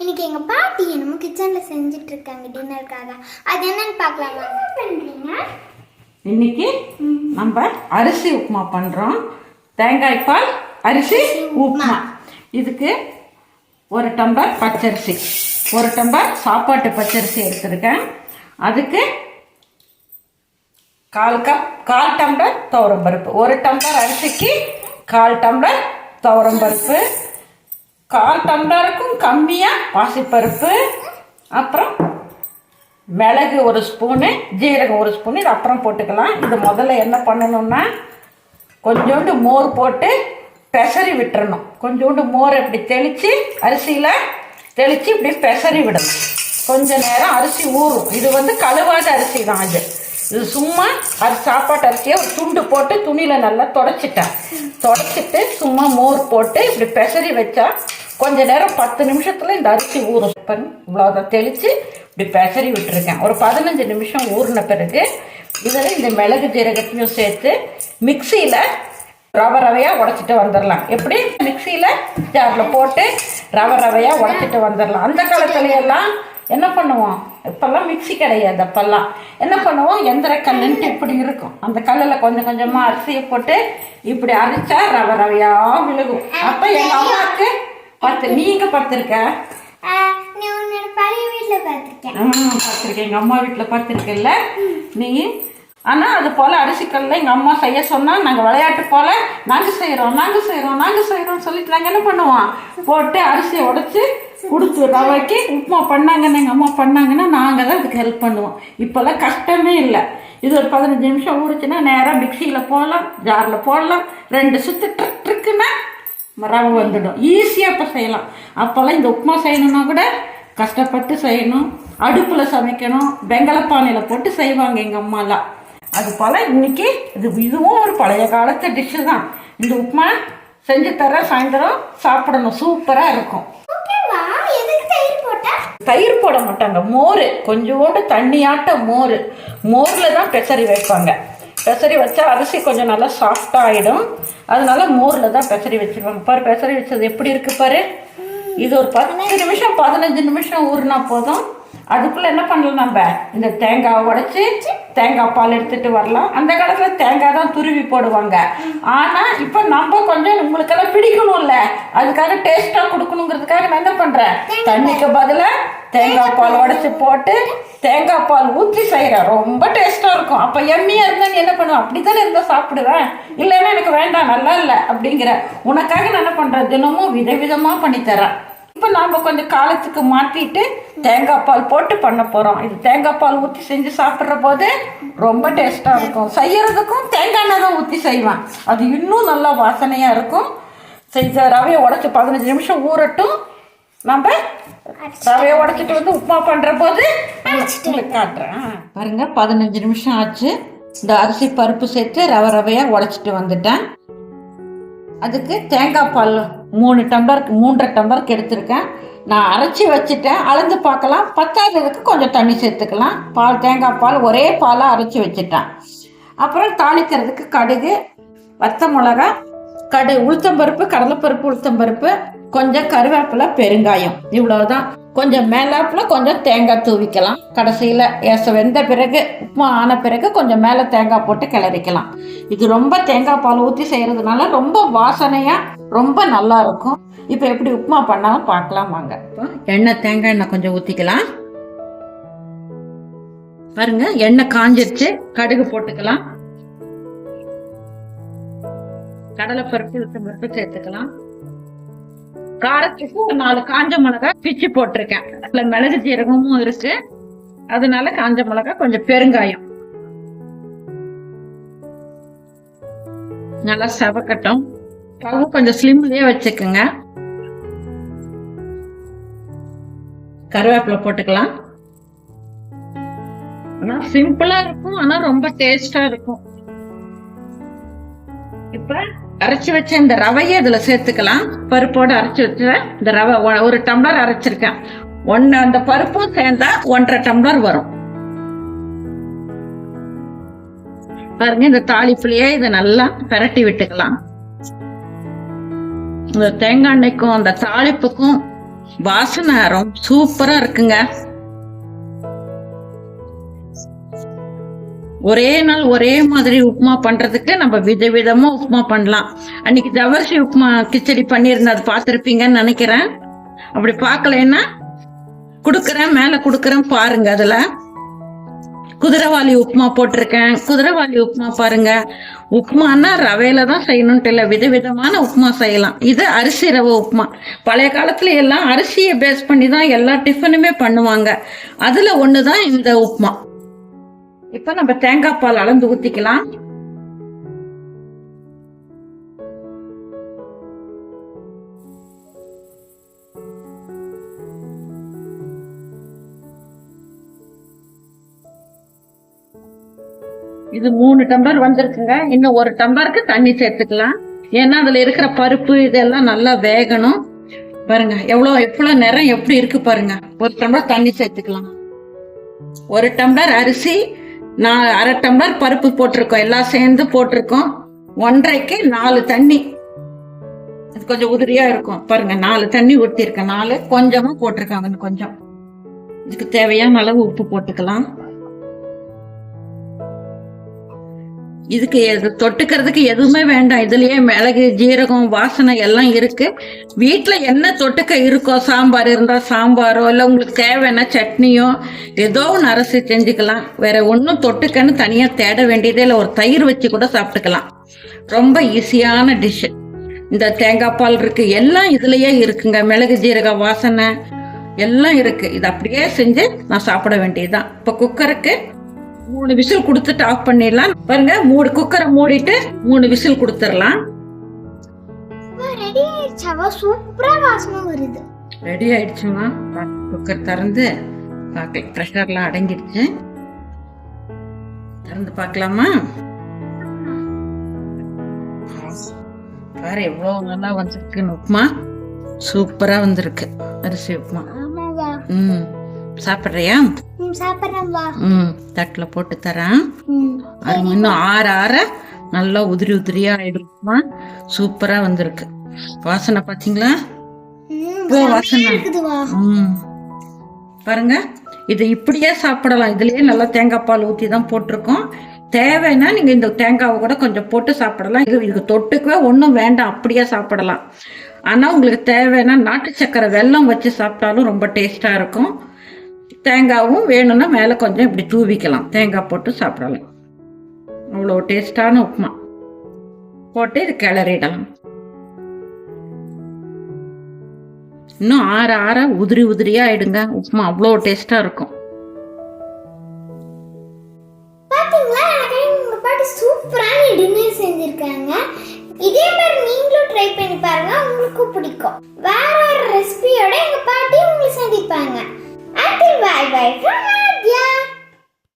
இன்னைக்கு எங்க பாட்டி என்னமோ கிச்சன்ல செஞ்சுட்டு இருக்காங்க டின்னருக்காக. அது என்னன்னு பார்க்கலாமா? என்ன பண்றீங்க? இன்னைக்கு நம்ம அரிசி உப்புமா பண்றோம். தேங்காய் பால் அரிசி உப்புமா. இதுக்கு ஒரு டம்ளர் பச்சரிசி. ஒரு டம்ளர் சாப்பாட்டு பச்சரிசி எடுத்திருக்கேன். அதுக்கு கால் கப் கால் டம்ளர் துவரம் பருப்பு. ஒரு டம்ளர் அரிசிக்கு கால் டம்ளர் துவரம் பருப்பு. கால் டம்ளருக்கும் கம்மியாக பாசிப்பருப்பு அப்புறம் மிளகு ஒரு ஸ்பூனு ஜீரகம் ஒரு ஸ்பூன் இது அப்புறம் போட்டுக்கலாம். இது முதல்ல என்ன பண்ணணும்னா கொஞ்சோண்டு மோர் போட்டு பெசரி விட்டுறணும். கொஞ்சோண்டு மோர் இப்படி தெளித்து அரிசியில் தெளித்து இப்படி பெசரி விடணும். கொஞ்ச நேரம் அரிசி ஊறும். இது வந்து கழுவாத அரிசி தான் அது. இது சும்மா அது சாப்பாட்டு அரிசியை ஒரு துண்டு போட்டு துணியில் நல்லா தொடச்சிட்டேன். தொடச்சிட்டு சும்மா மோர் போட்டு இப்படி பெசரி வச்சா கொஞ்ச நேரம் பத்து நிமிஷத்தில் இந்த அரிசி ஊறும் பண் இவ்வளோதான் தெளித்து இப்படி பெசரி விட்டுருக்கேன். ஒரு பதினஞ்சு நிமிஷம் ஊறின பிறகு இதில் இந்த மிளகு ஜீரகத்தையும் சேர்த்து மிக்சியில் ரவை ரவையாக உடச்சிட்டு வந்துடலாம் எப்படி? மிக்சியில் ஜாரில் போட்டு ரவை ரவையாக உடச்சிட்டு வந்துடலாம் அந்த காலத்துல எல்லாம் என்ன பண்ணுவோம்? இப்போல்லாம் மிக்ஸி கிடையாது அப்போல்லாம். என்ன பண்ணுவோம்? எந்திர கல்லுன்ட்டு இப்படி இருக்கும். அந்த கல்லில் கொஞ்சம் கொஞ்சமாக அரிசியை போட்டு இப்படி அரைச்சா ரவை ரவையாக விழுகும். அப்போ எங்கள் அம்மாவுக்கு பத்து நீங்கள் பார்த்துருக்க? நீ உன்னோட பழைய வீட்டுல பார்த்துருக்கேன். பார்த்துருக்கேன். எங்கள் அம்மா வீட்டில் பார்த்துருக்கேல்ல? நீ? ஆனால் அது போல் அரிசிக்கல்ல எங்கள் அம்மா செய்ய சொன்னால் நாங்கள் விளையாட்டு போல் நாங்கள் செய்கிறோம் நாங்கள் செய்கிறோம் நாங்கள் செய்கிறோம் சொல்லிட்டு நாங்கள் என்ன பண்ணுவோம்? போட்டு அரிசியை உடச்சி கொடுத்து ரவைக்கு உப்புமா பண்ணாங்கன்னு எங்கள் அம்மா பண்ணாங்கன்னா நாங்கள் தான் அதுக்கு ஹெல்ப் பண்ணுவோம். இப்போல்லாம் கஷ்டமே இல்லை. இது ஒரு பதினஞ்சு நிமிஷம் ஊறிச்சுன்னா நேராக மிக்சியில் போடலாம் ஜாரில் போடலாம் ரெண்டு சுற்று ட்ரிக் ட்ரிக்குன்னா ரவை வந்துடும். ஈஸியாக இப்போ செய்யலாம். அப்போல்லாம் இந்த உப்புமா செய்யணும்னா கூட கஷ்டப்பட்டு செய்யணும். அடுப்பில் சமைக்கணும். வெங்கலப்பானையில் போட்டு செய்வாங்க எங்கள் அம்மாலாம். அது போல் இன்னைக்கு இது இதுவும் ஒரு பழைய காலத்து டிஷ்ஷு தான். இந்த உப்புமா செஞ்சு தர சாயந்தரம் சாப்பிடணும். சூப்பராக இருக்கும். தயிர் போட மாட்டாங்க. மோர். கொஞ்சோண்டு தண்ணியாட்ட மோர். மோரில் தான் பெசரி வைப்பாங்க. பெசரி வச்சா அரிசி கொஞ்சம் நல்லா சாஃப்டாக ஆகிடும் அதனால மோரில் தான் பெசரி வச்சுருவாங்க பாரு பெசரி வச்சது எப்படி இருக்குது பாரு? இது ஒரு பத்து நிமிஷம் பதினஞ்சு நிமிஷம் ஊறினா போதும். அதுக்குள்ளே என்ன பண்ணலாம் நம்ம? இந்த தேங்காய் உடைச்சி தேங்காய் பால் எடுத்துட்டு வரலாம். அந்த காலத்தில் தேங்காய் தான் துருவி போடுவாங்க. ஆனால் இப்போ நம்ம கொஞ்சம் உங்களுக்கெல்லாம் பிடிக்கணும்ல. அதுக்காக டேஸ்ட்டாக கொடுக்கணுங்கிறதுக்காக நான் என்ன பண்ணுறேன் தண்ணிக்கு பதிலாக தேங்காய் பால் உடைச்சி போட்டு தேங்காய் பால் ஊற்றி செய்கிறேன் ரொம்ப டேஸ்ட்டாக இருக்கும். அப்போ எம்மியாக இருந்தால் நீ என்ன பண்ணுவேன் அப்படி தானே இருந்தால் சாப்பிடுவேன். இல்லைன்னா எனக்கு வேண்டாம் நல்லா இல்லை அப்படிங்கிற. உனக்காக நான் என்ன பண்ணுறேன் தினமும் விதவிதமாக பண்ணித்தரேன். இப்போ நாம் கொஞ்சம் காலத்துக்கு மாற்றிட்டு தேங்காய் பால் போட்டு பண்ண போகிறோம் இது தேங்காய் பால் ஊற்றி செஞ்சு சாப்பிட்ற போது ரொம்ப டேஸ்ட்டாக இருக்கும். செய்யறதுக்கும் தேங்காய் எண்ணெய் தான் ஊற்றி செய்வேன். அது இன்னும் நல்லா வாசனையாக இருக்கும். செஞ்ச ரவையை உடச்சி பதினஞ்சு நிமிஷம் ஊறட்டும். நம்ம ரவையை உடைச்சிட்டு வந்து உப்புமா பண்ணுற போது உங்களுக்கு காட்டுறேன். பாருங்க பதினஞ்சு நிமிஷம் ஆச்சு. இந்த அரிசி பருப்பு சேர்த்து ரவை ரவையாக உடைச்சிட்டு வந்துட்டேன். அதுக்கு தேங்காய் பால் மூணு டம்ளருக்கு மூன்றரை டம்ளருக்கு எடுத்திருக்கேன் நான் அரைச்சி வச்சுட்டேன். அளந்து பார்க்கலாம். பத்தாததுக்கு கொஞ்சம் தண்ணி சேர்த்துக்கலாம். பால் தேங்காய் பால் ஒரே பாலாக அரைச்சி வச்சுட்டேன். அப்புறம் தாளிக்கிறதுக்கு கடுகு வத்த மிளகா கடு உளுத்தம்பருப்பு கடலைப்பருப்பு உளுத்தம்பருப்பு கொஞ்சம் கருவேப்பிலை பெருங்காயம். இவ்வளோதான் கொஞ்சம் மேலாப்பில் கொஞ்சம் தேங்காய் தூவிக்கலாம். கடைசியில் ஏச வெந்த பிறகு உப்புமா ஆன பிறகு கொஞ்சம் மேலே தேங்காய் போட்டு கிளறிக்கலாம். இது ரொம்ப தேங்காய் பால் ஊற்றி செய்கிறதுனால ரொம்ப வாசனையாக ரொம்ப நல்லா இருக்கும். இப்போ எப்படி உப்புமா பண்ணாலும் பார்க்கலாம் வாங்க. இப்போ எண்ணெய் தேங்காய் எண்ணெய் கொஞ்சம் ஊற்றிக்கலாம் பாருங்க எண்ணெய் காஞ்சிருச்சு. கடுகு போட்டுக்கலாம். கடலைப்பருப்பு உளுத்தம்பருப்பு சேர்த்துக்கலாம். காரத்துக்கு ஒரு நாலு காஞ்ச மிளகாய் பிச்சு போட்டிருக்கேன். அதுல மிளகு ஜீரகமும் இருக்கு. அதனால காஞ்ச மிளகாய் கொஞ்சம் பெருங்காயம். நல்லா செவக்கட்டும். ஸ்டவ் கொஞ்சம் ஸ்லிம்லயே வச்சுக்கோங்க. கருவேப்பிலை போட்டுக்கலாம். ஆனா சிம்பிளா இருக்கும் ஆனா ரொம்ப டேஸ்டா இருக்கும். இப்ப அரைச்சு வச்ச இந்த ரவையை இதுல சேர்த்துக்கலாம். பருப்போட அரைச்சு வச்ச இந்த ரவை ஒரு டம்ளர் அரைச்சிருக்கேன். ஒன்னு அந்த பருப்பும் சேர்ந்தா ஒன்றரை டம்ளர் வரும். பாருங்க இந்த தாளிப்புலயே இதை நல்லா பெரட்டி விட்டுக்கலாம். இந்த தேங்காய் எண்ணெய்க்கும் அந்த தாளிப்புக்கும் வாசனை ரொம்ப சூப்பரா இருக்குங்க. ஒரே நாள் ஒரே மாதிரி உப்புமா பண்றதுக்கு நம்ம விதவிதமா உப்புமா பண்ணலாம். அன்னைக்கு ஜவரிசி உப்புமா கிச்சடி பண்ணியிருந்தேன் அது பார்த்துருப்பீங்கன்னு நினைக்கிறேன். அப்படி பார்க்கலன்னா கொடுக்குறேன் மேலே கொடுக்குறேன் பாருங்க அதுல. குதிரைவாளி உப்புமா போட்டிருக்கேன். குதிரைவாளி உப்புமா பாருங்க. உப்புமான்னா ரவையில தான் செய்யணும்ட்டு இல்லை விதவிதமான உப்புமா செய்யலாம். இது அரிசி ரவை உப்புமா. பழைய காலத்துல எல்லாம் அரிசியை பேஸ் பண்ணி தான் எல்லா டிஃபனுமே பண்ணுவாங்க. அதுல ஒன்று தான் இந்த உப்புமா. இப்போ நம்ம தேங்காய் பால் அளந்து ஊற்றிக்கலாம் இது மூணு டம்ளர் வந்திருக்குங்க. இன்னும் ஒரு டம்ளருக்கு தண்ணி சேர்த்துக்கலாம். ஏன்னா அதுல இருக்கிற பருப்பு இதெல்லாம் நல்லா வேகணும். பாருங்க எவ்வளோ எவ்வளோ நேரம் எப்படி இருக்கு பாருங்க. ஒரு டம்ளர் தண்ணி சேர்த்துக்கலாம். ஒரு டம்ளர் அரிசி நான் அரை டம்ளர் பருப்பு போட்டிருக்கோம். எல்லாம் சேர்ந்து போட்டிருக்கோம். ஒன்றரைக்கு நாலு தண்ணி. அது கொஞ்சம் உதிரியா இருக்கும். பாருங்க நாலு தண்ணி ஊற்றிருக்கேன் நாலு கொஞ்சமா போட்டிருக்காங்க கொஞ்சம். இதுக்கு தேவையான அளவு உப்பு போட்டுக்கலாம். இதுக்கு எது தொட்டுக்கிறதுக்கு எதுவுமே வேண்டாம். இதுலயே மிளகு ஜீரகம் வாசனை எல்லாம் இருக்கு. வீட்டில் என்ன தொட்டுக்க இருக்கோ சாம்பார் இருந்தால் சாம்பாரோ இல்லை உங்களுக்கு தேவையான சட்னியோ ஏதோ ஒன்று அரைச்சி செஞ்சுக்கலாம். வேற ஒன்றும் தொட்டுக்கன்னு தனியாக தேட வேண்டியதே இல்லை. ஒரு தயிர் வச்சு கூட சாப்பிட்டுக்கலாம். ரொம்ப ஈஸியான டிஷ்ஷு இந்த தேங்காய் பால் இருக்கு. எல்லாம் இதுலயே இருக்குங்க. மிளகு ஜீரக வாசனை எல்லாம் இருக்கு. இது அப்படியே செஞ்சு நான் சாப்பிட வேண்டியதுதான். இப்போ குக்கருக்கு மூணு விசில் கொடுத்துட்டு ஆஃப் பண்ணிடலாம். பாருங்க மூணு குக்கரை மூடிட்டு மூணு விசில் கொடுத்துடலாம். ரெடி ஆயிடுச்சாவா? சூப்பரா வாசனை வருது. ரெடி ஆயிடுச்சுமா? குக்கர் திறந்து பார்க்கலாம் ப்ரெஷர்லாம் அடங்கிடுச்சு. திறந்து பார்க்கலாமா பாரு எவ்வளோ நல்லா வந்திருக்குன்னு உப்புமா. சூப்பரா வந்திருக்கு. அரிசி உப்புமா. ம். சாப்பிட்றியா? ம் தட்டில் போட்டு தரேன். அது இன்னும் ஆற ஆற நல்லா உதிரி உதிரியா ஆயிடுமா சூப்பரா வந்திருக்கு. வாசனை பாத்தீங்களா? இவ்வளோ வாசனை. ம். பாருங்க இது இப்படியே சாப்பிடலாம். இதுலயே நல்லா தேங்காய் பால் ஊற்றி தான் போட்டிருக்கோம். தேவைன்னா நீங்கள் இந்த தேங்காவை கூட கொஞ்சம் போட்டு சாப்பிடலாம். இது இதுக்கு தொட்டுக்கவே ஒன்றும் வேண்டாம். அப்படியே சாப்பிடலாம். ஆனால் உங்களுக்கு தேவைன்னா நாட்டு சக்கரை வெல்லம் வச்சு சாப்பிட்டாலும் ரொம்ப டேஸ்ட்டாக இருக்கும். தேங்காவும் வேணும்னா மேலே கொஞ்சம் இப்படி தூவிக்கலாம். தேங்காய் போட்டு சாப்பிடலாம். அவ்வளோ டேஸ்டான உப்புமா. போட்டு இது கிளறிடலாம். இன்னும் ஆற ஆற உதிரி உதிரியா ஆயிடுங்க. உப்புமா அவ்வளோ டேஸ்டா இருக்கும். சூப்பரான டின்னர் இதே மாதிரி நீங்களும் ட்ரை பண்ணி பாருங்க. உங்களுக்கும் பிடிக்கும். வேற ஒரு ரெசிபியோட எங்க பாட்டி உங்களை சந்திப்பாங்க. Until bye bye from Nadia.